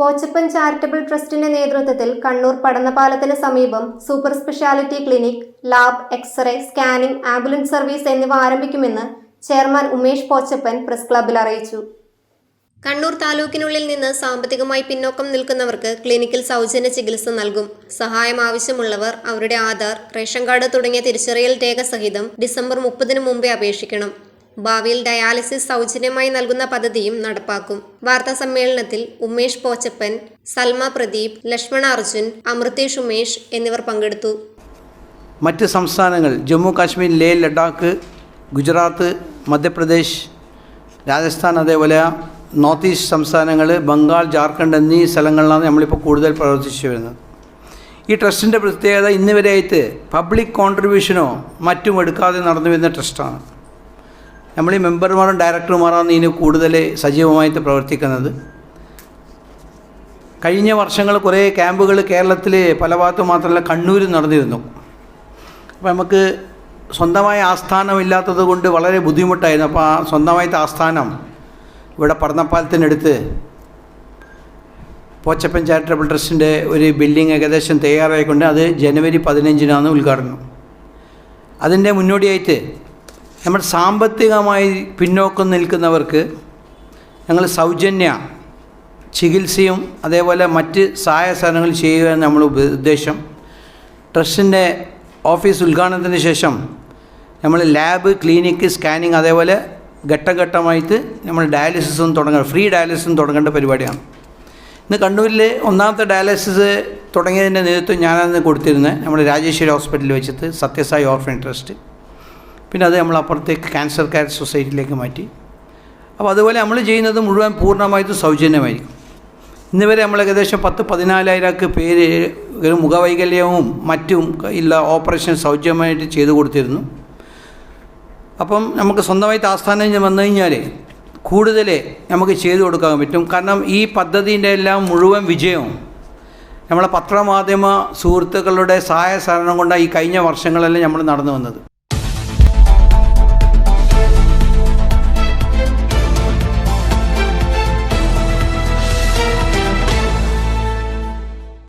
Pochappan charitable ട്രസ്റ്റിന്റെ നേതൃത്വത്തിൽ കണ്ണൂർ പടന്നപാലത്തിന് സമീപം super speciality clinic lab X ray scanning ambulance service എന്നിവ ആരംഭിക്കുമെന്ന് ചെയർമാൻ ഉമേഷ് പോച്ചപ്പൻ പ്രസ് ക്ലബിൽ അറിയിച്ചു. കണ്ണൂർ താലൂക്കിനുള്ളിൽ നിന്ന് സാമ്പത്തികമായി പിന്നോക്കം നിൽക്കുന്നവർക്ക് ക്ലിനിക്കിൽ സൗജന്യ ചികിത്സ നൽകും. സഹായം ആവശ്യമുള്ളവർ അവരുടെ ആധാർ റേഷൻ കാർഡ് തുടങ്ങിയ തിരിച്ചറിയൽ രേഖ സഹിതം ഡിസംബർ മുപ്പതിനു മുമ്പേ അപേക്ഷിക്കണം. ഭാവിയിൽ ഡയാലിസിസ് സൗജന്യമായി നൽകുന്ന പദ്ധതിയും നടപ്പാക്കും. വാർത്താ സമ്മേളനത്തിൽ ഉമേഷ് പോച്ചപ്പൻ സൽമ പ്രദീപ് ലക്ഷ്മണ അർജുൻ അമൃതേഷ് ഉമേഷ് എന്നിവർ പങ്കെടുത്തു. മറ്റ് സംസ്ഥാനങ്ങൾ ജമ്മു കാശ്മീർ ലേ ലഡാക്ക് ഗുജറാത്ത് മധ്യപ്രദേശ് രാജസ്ഥാൻ അതേപോലെ നോർത്ത് ഈസ്റ്റ് സംസ്ഥാനങ്ങൾ ബംഗാൾ ജാർഖണ്ഡ് എന്നീ സ്ഥലങ്ങളിലാണ് നമ്മളിപ്പോൾ കൂടുതൽ പ്രവർത്തിച്ചു വരുന്നത്. ഈ ട്രസ്റ്റിന്റെ പ്രത്യേകത ഇന്ന് വരെയായിട്ട് പബ്ലിക് കോൺട്രിബ്യൂഷനോ മറ്റും എടുക്കാതെ നടന്നു വരുന്ന ട്രസ്റ്റാണ്. നമ്മൾ ഈ മെമ്പർമാരും ഡയറക്ടർമാരാണ് ഇതിന് കൂടുതൽ സജീവമായിട്ട് പ്രവർത്തിക്കുന്നത്. കഴിഞ്ഞ വർഷങ്ങൾ കുറേ ക്യാമ്പുകൾ കേരളത്തിൽ പല ഭാഗത്തും മാത്രമല്ല കണ്ണൂരിൽ നടന്നിരുന്നു. അപ്പോൾ നമുക്ക് സ്വന്തമായ ആസ്ഥാനമില്ലാത്തത് കൊണ്ട് വളരെ ബുദ്ധിമുട്ടായിരുന്നു. അപ്പോൾ ആ സ്വന്തമായിട്ട് ആസ്ഥാനം ഇവിടെ പടന്നപ്പാലത്തിനടുത്ത് പോച്ചപ്പൻ ചാരിറ്റബിൾ ട്രസ്റ്റിന്റെ ഒരു ബിൽഡിംഗ് ഏകദേശം തയ്യാറായിക്കൊണ്ട് അത് ജനുവരി പതിനഞ്ചിനാണ് ഉദ്ഘാടനം. അതിന്റെ മുന്നോടിയായിട്ട് നമ്മൾ സാമ്പത്തികമായി പിന്നോക്കം നിൽക്കുന്നവർക്ക് ഞങ്ങൾ സൗജന്യ ചികിത്സയും അതേപോലെ മറ്റ് സഹായ സാധനങ്ങൾ ചെയ്യുക എന്ന് നമ്മൾ ഉദ്ദേശം. ട്രസ്റ്റിന്റെ ഓഫീസ് ഉദ്ഘാടനത്തിന് ശേഷം നമ്മൾ ലാബ് ക്ലിനിക്ക് സ്കാനിങ് അതേപോലെ ഘട്ടഘട്ടമായിട്ട് നമ്മൾ ഡയാലിസിസും തുടങ്ങുക ഫ്രീ ഡയാലിസിസും തുടങ്ങേണ്ട പരിപാടിയാണ്. ഇന്ന് കണ്ണൂരിൽ ഒന്നാമത്തെ ഡയാലിസിസ് തുടങ്ങിയതിന്റെ നേതൃത്വം ഞാനന്ന് കൊടുത്തിരുന്നത്. നമ്മുടെ രാജേശ്വരി ഹോസ്പിറ്റലിൽ വെച്ചിട്ട് സത്യസായി ഓർഫൻ ട്രസ്റ്റ്. പിന്നെ അത് നമ്മൾ അപ്പുറത്തേക്ക് ക്യാൻസർ കെയർ സൊസൈറ്റിയിലേക്ക് മാറ്റി. അപ്പോൾ അതുപോലെ നമ്മൾ ചെയ്യുന്നത് മുഴുവൻ പൂർണമായിട്ടും സൗജന്യമായിരിക്കും. ഇന്ന് വരെ നമ്മൾ ഏകദേശം പത്ത് പതിനാലായിരക്ക് പേര് മുഖവൈകല്യവും മറ്റും ഇല്ല ഓപ്പറേഷൻ സൗജന്യമായിട്ട് ചെയ്തു കൊടുത്തിരുന്നു. അപ്പം നമുക്ക് സ്വന്തമായിട്ട് ആസ്ഥാനം വന്നു കഴിഞ്ഞാൽ കൂടുതൽ നമുക്ക് ചെയ്തു കൊടുക്കാൻ പറ്റും. കാരണം ഈ പദ്ധതിന്റെ എല്ലാം മുഴുവൻ വിജയവും നമ്മളെ പത്രമാധ്യമ സുഹൃത്തുക്കളുടെ സഹായ സഹകരണം കൊണ്ടാണ് ഈ കഴിഞ്ഞ വർഷങ്ങളെല്ലാം നമ്മൾ നടന്നു വന്നത്.